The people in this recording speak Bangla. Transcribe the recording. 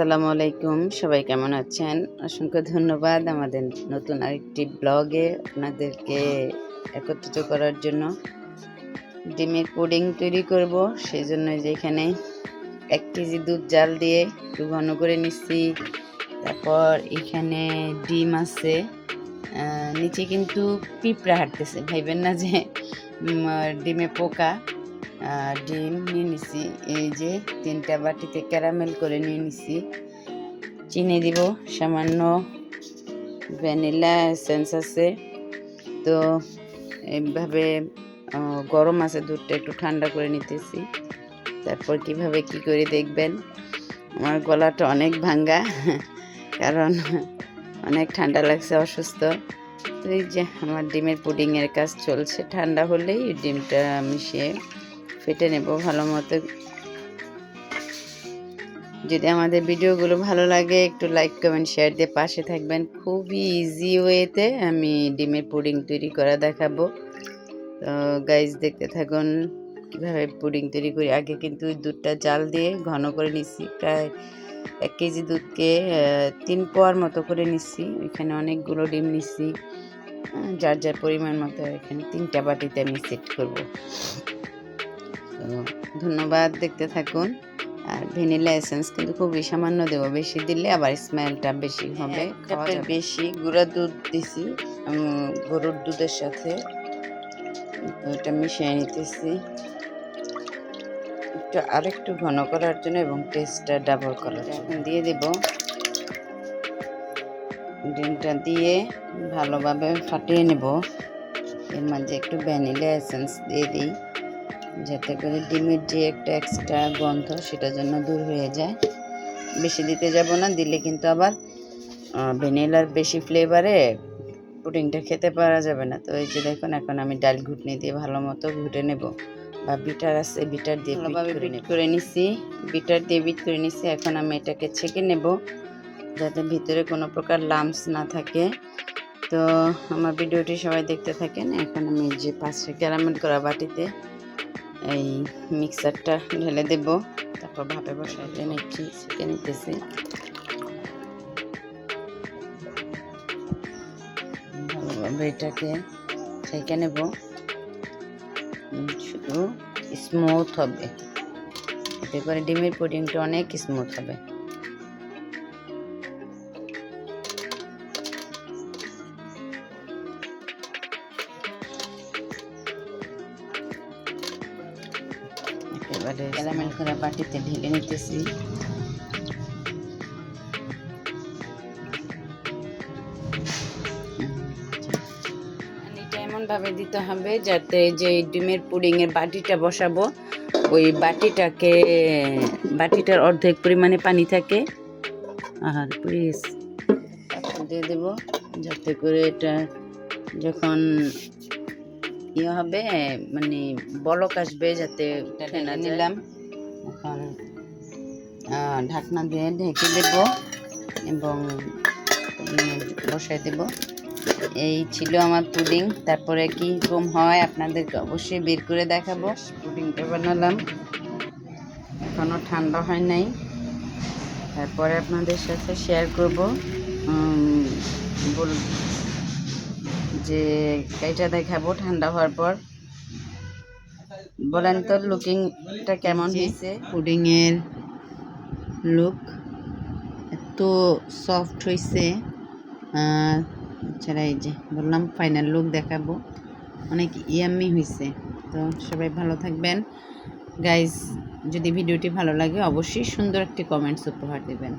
আসসালামু আলাইকুম। সবাই কেমন আছেন? অসংখ্য ধন্যবাদ আমাদের নতুন আরেকটি ব্লগে আপনাদেরকে একত্রিত করার জন্য। ডিমের পুডিং তৈরি করব সেই জন্য যেখানে এক কেজি দুধ জাল দিয়ে একটু ঘন করে নিচ্ছি। তারপর এখানে ডিম আছে। নিচে কিন্তু পিঁপড়া হাঁটতেছে। ভাইবেন না যে ডিমে পোকা। ডিম নিয়ে নিছি। এই যে তিনটা বাটিতে ক্যারামেল করে নিয়ে নিছি। চিনি দিব, সামান্য ভ্যানিলা এসেন্স আছে। তো এইভাবে গরম আছে দুধটা একটু ঠান্ডা করে নিতেছি। তারপর কীভাবে কি করে দেখবেন? আমার গলাটা অনেক ভাঙ্গা, কারণ অনেক ঠান্ডা লাগছে, অসুস্থ। এই যে আমার ডিমের পুডিংয়ের কাজ চলছে। ঠান্ডা হলেই ডিমটা মিশিয়ে ফেটে নেব ভালো মতো। যদি আমাদের ভিডিওগুলো ভালো লাগে, একটু লাইক কমেন্ট শেয়ার দিয়ে পাশে থাকবেন। খুবই ইজি ওয়েতে আমি ডিমের পুডিং তৈরি করা দেখাবো। তো গাইজ দেখতে থাকুন কীভাবে পুডিং তৈরি করি। আগে কিন্তু দুধটা জাল দিয়ে ঘন করে নিচ্ছি। প্রায় এক কেজি দুধকে তিন পোয়ার মতো করে নিচ্ছি। এখানে অনেকগুলো ডিম নিচ্ছি। যার যার পরিমাণ মতো এখানে তিনটা বাটিতে আমি সেট করব। তো ধন্যবাদ দেখতে থাকুন। আর ভ্যানিলা এসেন্স কিন্তু খুবই সামান্য দেবো বেশি দিলে আবার স্মেলটা বেশি হবে খাওয়া বেশি গুঁড়া দুধ দিছি গরুর দুধের সাথে। এটা মিশিয়ে নিতেছি। একটু আরেকটু ঘন করার জন্য এবং টেস্টটা ডাবল করার জন্য। দিয়ে দেব। ডিমটা দিয়ে ভালোভাবে ফাটিয়ে নেব। এর মাঝে একটু ভ্যানিলা এসেন্স দিয়ে দিই। যাতে করে ডিমের যে একটা এক্সট্রা গন্ধ সেটা জন্য দূর হয়ে যায়। বেশি দিতে যাব না দিলে কিন্তু আবার ভ্যানিলার বেশি ফ্লেভারে পুডিংটা খেতে পারা যাবে না। তো এই যে দেখুন এখন আমি ডাল ঘুটনি দিয়ে ভালো মতো ঘুটে নেব। বা বিটার আছে বিটার দিয়ে ভালোভাবে বিট করে নিছি। বিটার দিয়ে বিট করে নিছি এখন আমি এটাকে ছেঁকে নেব। যাতে ভিতরে কোনো প্রকার লামস না থাকে। তো আমার ভিডিওটি সবাই দেখতে থাকেন। এখন আমি যে পাঁচটা ক্যারামেল করা বাটিতে এই মিক্সারটা ঢেলে দেব। তারপর ভাপে এটা নিচ্ছি ছেঁকে নিতেছি। ভালোভাবে এটাকে ছেঁকে নেব। শুধু স্মুথ হবে। এতে করে ডিমের পুডিংটা অনেক স্মুথ হবে। একেবারে ক্যারামেল করা বাটিতে ঢেলে নিতেছি। এমনভাবে দিতে হবে যাতে যে ডিমের পুডিংয়ের বাটিটা বসাবো ওই বাটিটাকে বাটিটার অর্ধেক পরিমাণে পানি থাকে। আর প্লিজ দিয়ে দেব যাতে করে এটা যখন ইয়ে হবে মানে বলক আসবে যাতে ঢেলে নিলাম। এখন ঢাকনা দিয়ে ঢেকে দেব এবং বসাই দেব। এই ছিল আমার পুডিং। তারপরে কি রকম হয় আপনাদেরকে অবশ্যই বের করে দেখাবো। পুডিংটা বানালাম। এখনও ঠান্ডা হয় নাই। তারপরে আপনাদের সাথে শেয়ার করব। বল যে এটা দেখাবো ঠান্ডা হওয়ার পর। বলেন তো লুকিংটা কেমন হয়েছে? পুডিংয়ের লুক এত সফট হয়েছে। এছাড়া এই যে বললাম ফাইনাল লুক দেখাবো। অনেক ইয়াম্মি হয়েছে। তো সবাই ভালো থাকবেন। গাইজ যদি ভিডিওটি ভালো লাগে অবশ্যই সুন্দর একটি কমেন্টস উপহার দেবেন।